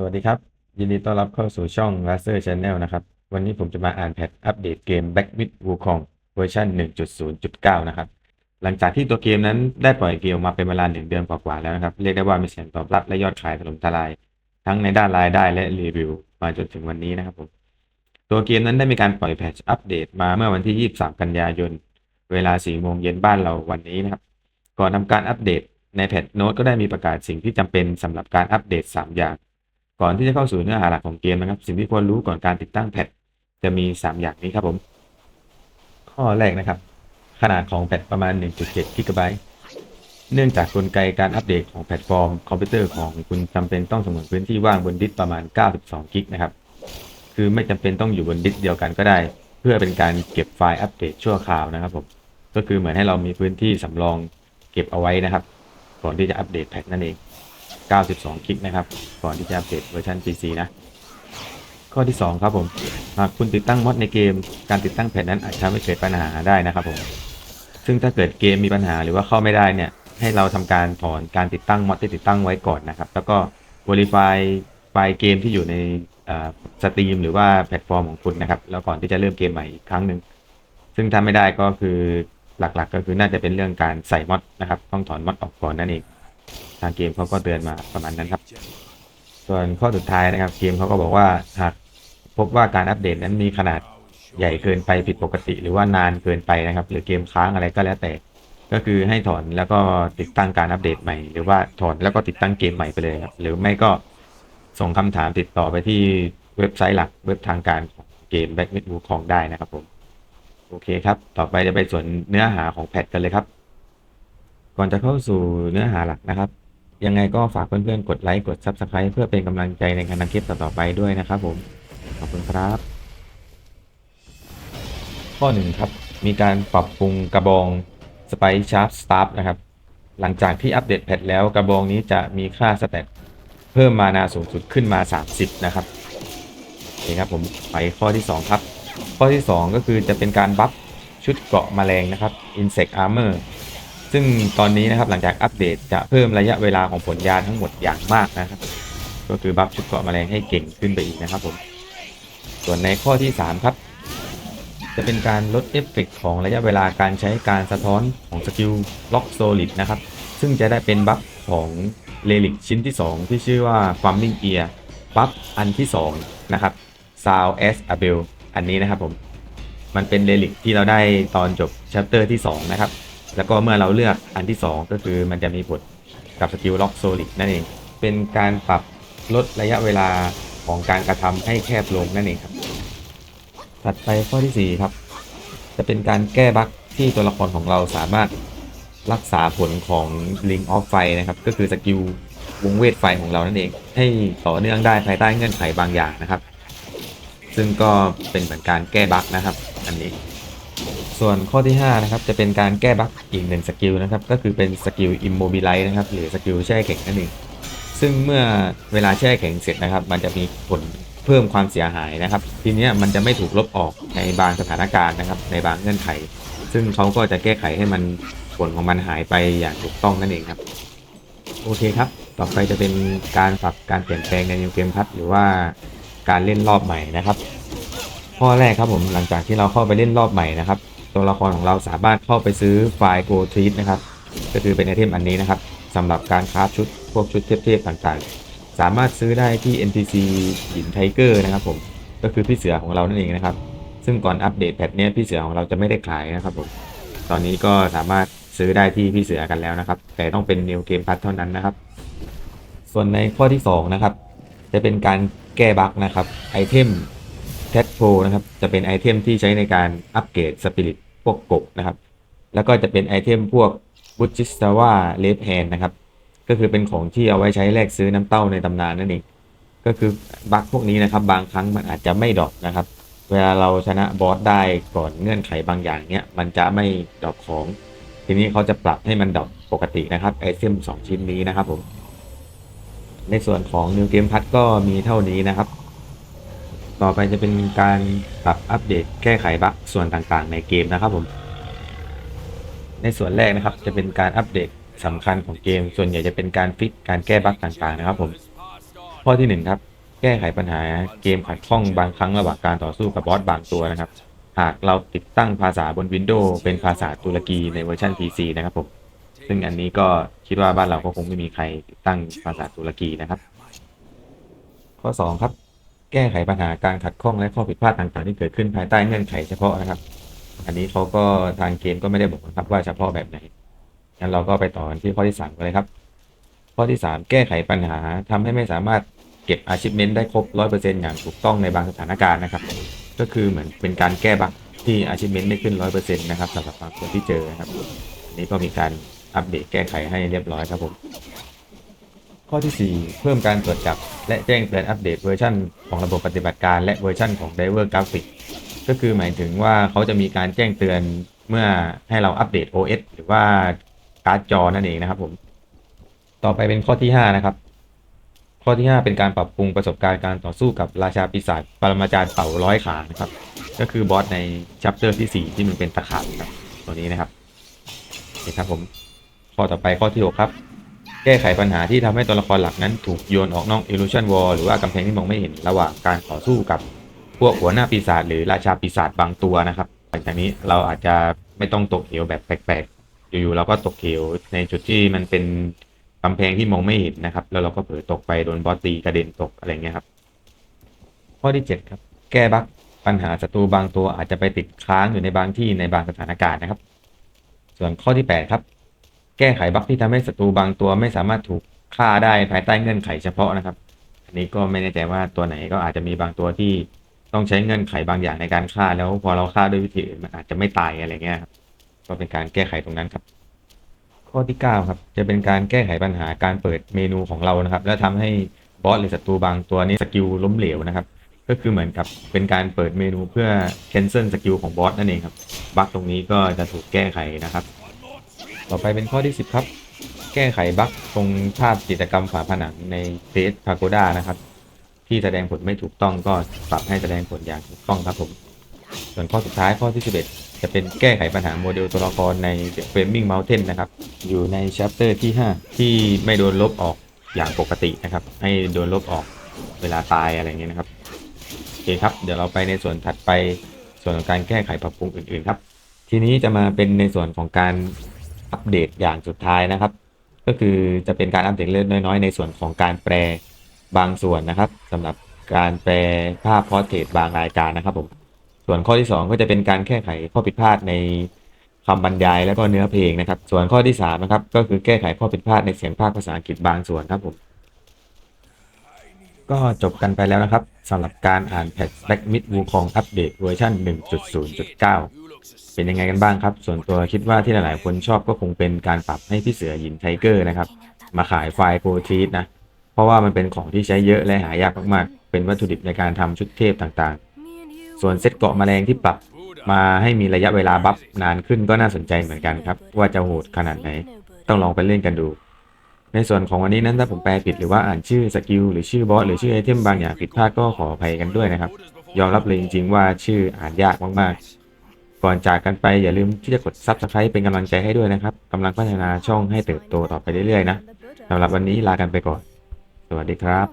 สวัสดีครับ ยินดีต้อนรับเข้าสู่ช่อง l a s e r Channel นะครับ วันนี้ผมจะมาอ่านแพทอัปเดตเกม Back with Wukong เวอร์ชัน1.0.9 นะครับ หลังจากที่ตัวเกมนั้นได้ปล่อยเกมมาเป็นเวลาหนึ่งเดือนกว่าๆแล้วนะครับ เรียกได้ว่ามีเสียงตอบรับและยอดขายถล่มทลาย ทั้งในด้านรายได้และรีวิว มาจนถึงวันนี้นะครับผม ตัวเกมนั้นได้มีการปล่อยแพทอัปเดตมาเมื่อวันที่ 23 กันยายน เวลา4โมงเย็นบ้านเราวันนี้นะครับ ก่อนทำการอัปเดตในแพทโน้ตก็ได้มีประกาศสิ่งที่จำเป็นสำหรับการอัปเดต 3 อย่าง ก่อนที่จะเข้าสู่เนื้อหาหลักของเกมนะครับ สิ่งที่ควรรู้ก่อนการติดตั้งแพทจะมี 3 อย่างนี้ครับผม ข้อแรกนะครับ ขนาดของแพทประมาณ 1.7 กิกะไบต์เนื่องจากกลไกการอัปเดตของแพลตฟอร์มคอมพิวเตอร์ของคุณจำเป็นต้องสงวนพื้นที่ว่างบนดิสก์ประมาณ 92 กิกนะครับ คือไม่จำเป็นต้องอยู่บนดิสก์เดียวกันก็ได้ เพื่อเป็นการเก็บไฟล์อัปเดตชั่วคราวนะครับผม ก็คือเหมือนให้เรามีพื้นที่สำรองเก็บเอาไว้นะครับ ก่อนที่จะอัปเดตแพทนั่นเอง 92กิกนะครับ ก่อนที่จะอัปเดตเวอร์ชัน PC นะ ข้อที่ 2 ครับผม หากคุณติดตั้งมอดในเกม การติดตั้งแพทนั้นอาจจะทำให้เกิดปัญหาได้นะครับผม ซึ่งถ้าเกิดเกมมีปัญหาหรือว่าเข้าไม่ได้เนี่ย ให้เราทำการถอนการติดตั้งมอดที่ติดตั้งไว้ก่อนนะครับ แล้วก็ verify ไฟล์เกมที่อยู่ในสตรีมหรือว่าแพลตฟอร์มของคุณนะครับ แล้วก่อนที่จะเริ่มเกมใหม่อีกครั้งหนึ่ง ซึ่งถ้าไม่ได้ก็คือหลักๆ ก็คือน่าจะเป็นเรื่องการใส่มอดนะครับ ต้องถอนมอดออกก่อนนั่นเอง ทางเกมเขาก็เตือนมาประมาณนั้นครับ ส่วนข้อสุดท้ายนะครับ เกมเขาก็บอกว่าหากพบว่าการอัปเดตนั้นมีขนาดใหญ่เกินไปผิดปกติ หรือว่านานเกินไปนะครับ หรือเกมค้างอะไรก็แล้วแต่ ก็คือให้ถอนแล้วก็ติดตั้งการอัปเดตใหม่ หรือว่าถอนแล้วก็ติดตั้งเกมใหม่ไปเลยครับ หรือไม่ก็ส่งคำถามติดต่อไปที่เว็บไซต์หลักเว็บทางการของเกม Back with Wukong ได้นะครับผมโอเคครับ ต่อไปจะไปส่วนเนื้อหาของแพทกันเลยครับ ก่อนจะเข้าสู่เนื้อหาหลักนะครับ ยังไงก็ฝากเพื่อนๆ กดไลค์ กด Subscribe เพื่อเป็นกำลังใจในการทำคลิปต่อๆไปด้วยนะครับผม ขอบคุณครับ ข้อหนึ่งครับ มีการปรับปรุงกระบอง Spike Sharp Staff นะครับ หลังจากที่อัปเดตแพทแล้วกระบองนี้จะมีค่าสเตตเพิ่มมานาสูงสุดขึ้นมา 30 นะครับโอเคครับผมไปข้อที่ 2 ครับ ข้อที่ 2 ก็คือจะเป็นการบัฟชุดเกราะแมลงนะครับ Insect Armor ซึ่งตอนนี้นะครับหลังจากอัปเดตจะเพิ่มระยะเวลาของผลยาทั้งหมดอย่างมากนะครับ ก็คือบัฟชุดเกราะแมลงให้เก่งขึ้นไปอีกนะครับผม ส่วนในข้อที่ 3 ครับ จะเป็นการลดเอฟเฟกต์ของระยะเวลาการใช้การสะท้อนของสกิลล็อกโซลิดนะครับ ซึ่งจะได้เป็นบัฟของเลลิกชิ้นที่ 2 ที่ชื่อว่า Farming Ear บัฟอันที่ 2 นะครับ Sound as a Bell อันนี้นะครับผม มันเป็นเลลิกที่เราได้ตอนจบ chapter ที่ 2 นะครับ แล้วก็เมื่อเราเลือกอันที่ 2 ก็คือมันจะมีผลกับสกิลล็อกโซลิดนั่นเอง เป็นการปรับลดระยะเวลาของการกระทำให้แคบลงนั่นเองครับ ถัดไปข้อที่ 4 ครับ จะเป็นการแก้บั๊กที่ตัวละครของเราสามารถรักษาผลของ Ring of Fire นะครับ ก็คือสกิลวงเวทไฟของเรานั่นเอง ให้ต่อเนื่องได้ภายใต้เงื่อนไขบางอย่างนะครับ ซึ่งก็เป็นเหมือนการแก้บั๊กนะครับ อันนี้ ส่วนข้อที่5นะครับจะเป็นการแก้บั๊กอีกหนึ่งสกิลนะครับก็คือเป็นสกิล Immobilize นะครับหรือสกิลแช่แข็งนั่นเองซึ่งเมื่อเวลาแช่แข็งเสร็จนะครับ มันจะมีผลเพิ่มความเสียหายนะครับ ทีนี้มันจะไม่ถูกลบออกในบางสถานการณ์นะครับ ในบางเงื่อนไข ซึ่งเขาก็จะแก้ไขให้มันผลของมันหายไปอย่างถูกต้องนั่นเองครับโอเคครับ ต่อไปจะเป็นการปรับการเปลี่ยนแปลงในนิวเกมพัทหรือว่าการเล่นรอบใหม่นะครับข้อแรกครับผมหลังจากที่เราเข้าไปเล่นรอบใหม่นะครับ ตัวละครของเราสามารถเข้าไปซื้อไฟล์ Go Treat นะครับก็คือเป็นไอเทมอันนี้นะครับสำหรับการคราฟชุดพวกชุดเทพๆต่างๆ สามารถซื้อได้ที่ NPC หินไทเกอร์นะครับผมก็คือพี่เสือของเรานั่นเองนะครับ ซึ่งก่อนอัปเดตแพทเนี้ยพี่เสือของเราจะไม่ได้ขายนะครับผมตอนนี้ก็สามารถซื้อได้ที่พี่เสือกันแล้วนะครับ แต่ต้องเป็น New Game Pass เท่านั้นนะครับ ส่วนในข้อที่2นะครับจะเป็นการแก้บั๊กนะครับไอเทมแคทโ o นะครับจะเป็นไอเทมที่ใช้ในการอัปเกรดสปิริต วกกบนะครับ แล้วก็จะเป็นไอเทมพวกบุจิสตาวาเลฟแฮนนะครับ ก็คือเป็นของที่เอาไว้ใช้แลกซื้อน้ำเต้าในตำนานนั่นเอง ก็คือบั๊กพวกนี้นะครับ บางครั้งมันอาจจะไม่ดรอปนะครับ เวลาเราชนะบอสได้ก่อนเงื่อนไขบางอย่างเนี้ยมันจะไม่ดรอปของ ทีนี้เขาจะปรับให้มันดรอปปกตินะครับไอเทมสองชิ้นนี้นะครับผมในส่วนของ New Game Pass ก็มีเท่านี้นะครับ ต่อไปจะเป็นการปรับอัปเดตแก้ไขบั๊กส่วนต่างๆ ในเกมนะครับผม ในส่วนแรกนะครับจะเป็นการอัปเดตสำคัญของเกม ส่วนใหญ่จะเป็นการฟิกการแก้บั๊กต่างๆ นะครับผม ข้อที่หนึ่งครับแก้ไขปัญหาเกมขัดข้องบางครั้งระหว่างการต่อสู้กับบอสบางตัวนะครับ หากเราติดตั้งภาษาบน Windows เป็นภาษาตุรกีในเวอร์ชัน PC นะครับผม ซึ่งอันนี้ก็คิดว่าบ้านเราก็คงไม่มีใครติดตั้งภาษาตุรกีนะครับ ข้อ 2 ครับ แก้ไขปัญหาการขัดข้องและข้อผิดพลาดต่างๆที่เกิดขึ้นภายใต้เงื่อนไขเฉพาะนะครับ อันนี้เขาก็ทางเกมก็ไม่ได้บอกนะครับว่าเฉพาะแบบไหนงั้นเราก็ไปต่อกันที่ข้อที่3กันเลยครับ ข้อที่ 3 แก้ไขปัญหาทำให้ไม่สามารถเก็บ achievement ได้ครบ 100%อย่างถูกต้องในบางสถานการณ์นะครับ ก็คือเหมือนเป็นการแก้บั๊กที่ achievement ไม่ขึ้น 100%นะครับสำหรับบางคนที่เจอนะครับ อันนี้ก็มีการอัปเดตแก้ไขให้เรียบร้อยครับผม ข้อที่ 4 เพิ่มการตรวจจับ และแจ้งเตือนอัปเดตเวอร์ชันของระบบปฏิบัติการและเวอร์ชันของ Driver Graphic ก็คือหมายถึงว่าเขาจะมีการแจ้งเตือนเมื่อให้เราอัปเดต OS หรือว่าการ์ดจอนั่นเองนะครับผม ต่อไปเป็นข้อที่ 5 นะครับ ข้อที่ 5 เป็นการปรับปรุงประสบการณ์การต่อสู้กับราชาปีศาจปรมาจารย์เต่าร้อยขานะครับ ก็คือบอสในชัปเตอร์ที่ 4 ที่มันเป็นตะขาบครับตัวนี้นะครับนี่ครับผม ข้อต่อไปข้อที่ 6 ครับ ก้ไขปัญหาที่ทำให้ตัวละครหลักนั้นถูกโยนออกนอก Illusion Wall หรือว่ากำแพงที่มองไม่เห็นระหว่างการต่อสู้กับ พวกหัวหน้าปีศาจหรือราชาปีศาจบางตัวนะครับ หลังจากนี้เราอาจจะไม่ต้องตกเหวแบบแปลกๆ อยู่ๆเราก็ตกเหวในจุดที่มันเป็นกำแพงที่มองไม่เห็นนะครับ แล้วเราก็เผลอตกไปโดนบอสตีกระเด็นตกอะไรเงี้ยครับ ข้อที่ 7 ครับ แก้บั๊กปัญหาศัตรูบางตัวอาจจะไปติดค้างอยู่ในบางที่ในบางสถานการณ์นะครับ ส่วนข้อที่ 8 ครับ แก้ไขบั๊กที่ทำให้ศัตรูบางตัวไม่สามารถถูกฆ่าได้ภายใต้เงื่อนไขเฉพาะนะครับ อันนี้ก็ไม่แน่ใจว่าตัวไหนก็อาจจะมีบางตัวที่ต้องใช้เงื่อนไขบางอย่างในการฆ่าแล้วพอเราฆ่าด้วยวิธีอื่นมันอาจจะไม่ตายอะไรเงี้ยครับก็เป็นการแก้ไขตรงนั้นครับ ข้อที่ 9 ครับ จะเป็นการแก้ไขปัญหาการเปิดเมนูของเรานะครับ แล้วทำให้บอสหรือศัตรูบางตัวนี้สกิลล้มเหลวนะครับ ก็คือเหมือนกับเป็นการเปิดเมนูเพื่อ cancel สกิลของบอสนั่นเองครับบั๊กตรงนี้ก็จะถูกแก้ไขนะครับ ต่อไปเป็นข้อที่ 10 ครับ แก้ไขบั๊กตรงภาพจิตรกรรมฝาผนังในเ s สพาโกด้านะครับ ที่แสดงผลไม่ถูกต้องก็ปรับให้แสดงผลอย่างถูกต้องครับผม ส่วนข้อสุดท้ายข้อที่ 11 จะเป็นแก้ไขปัญหาโมเดลตัวละครใน The Flaming Mountain นะครับ อยู่ใน chapter ที่ 5 ที่ไม่โดนลบออกอย่างปกตินะครับ ให้โดนลบออกเวลาตายอะไรเงี้ยนะครับโอเคครับ เดี๋ยวเราไปในส่วนถัดไปส่วนของการแก้ไขปรับปรุงอื่นๆครับ ทีนี้จะมาเป็นในส่วนของการ อัปเดตอย่างสุดท้ายนะครับ ก็คือจะเป็นการอัปเดตเล็กน้อย ๆ ในส่วนของการแปลบางส่วนนะครับสำหรับการแปลภาพพอร์เทรตบางรายการนะครับผมส่วนข้อที่ 2 ก็จะเป็นการแก้ไขข้อผิดพลาดในคำบรรยายและก็เนื้อเพลงนะครับ ส่วนข้อที่3นะครับก็คือแก้ไขข้อผิดพลาดในเสียงภาคภาษาอังกฤษบางส่วนครับผม ก็จบกันไปแล้วนะครับสำหรับการอ่านแพท Black Myth Wukong อัปเดตเวอร์ชัน1.0.9 เป็นยังไงกันบ้างครับ ส่วนตัวคิดว่าที่หลายๆคนชอบก็คงเป็นการปรับให้พี่เสือหินไทเกอร์นะครับ มาขายไฟล์โปรทีสนะ เพราะว่ามันเป็นของที่ใช้เยอะและหายากมากๆ เป็นวัตถุดิบในการทำชุดเทพต่างๆ ส่วนเซตเกาะแมลงที่ปรับมาให้มีระยะเวลาบัฟนานขึ้นก็น่าสนใจเหมือนกันครับ ว่าจะโหดขนาดไหน ต้องลองไปเล่นกันดู ในส่วนของวันนี้นั้นถ้าผมแปลผิดหรือว่าอ่านชื่อสกิลหรือชื่อบอสหรือชื่อไอเทมบางอย่างผิดพลาดก็ขออภัยกันด้วยนะครับ ยอมรับเลยจริงๆว่าชื่ออ่านยากมากๆ ก่อนจากกันไปอย่าลืมที่จะกด Subscribe เป็นกำลังใจให้ด้วยนะครับกำลังพัฒนาช่องให้เติบโตต่อไปเรื่อยๆนะสำหรับวันนี้ลากันไปก่อน สวัสดีครับ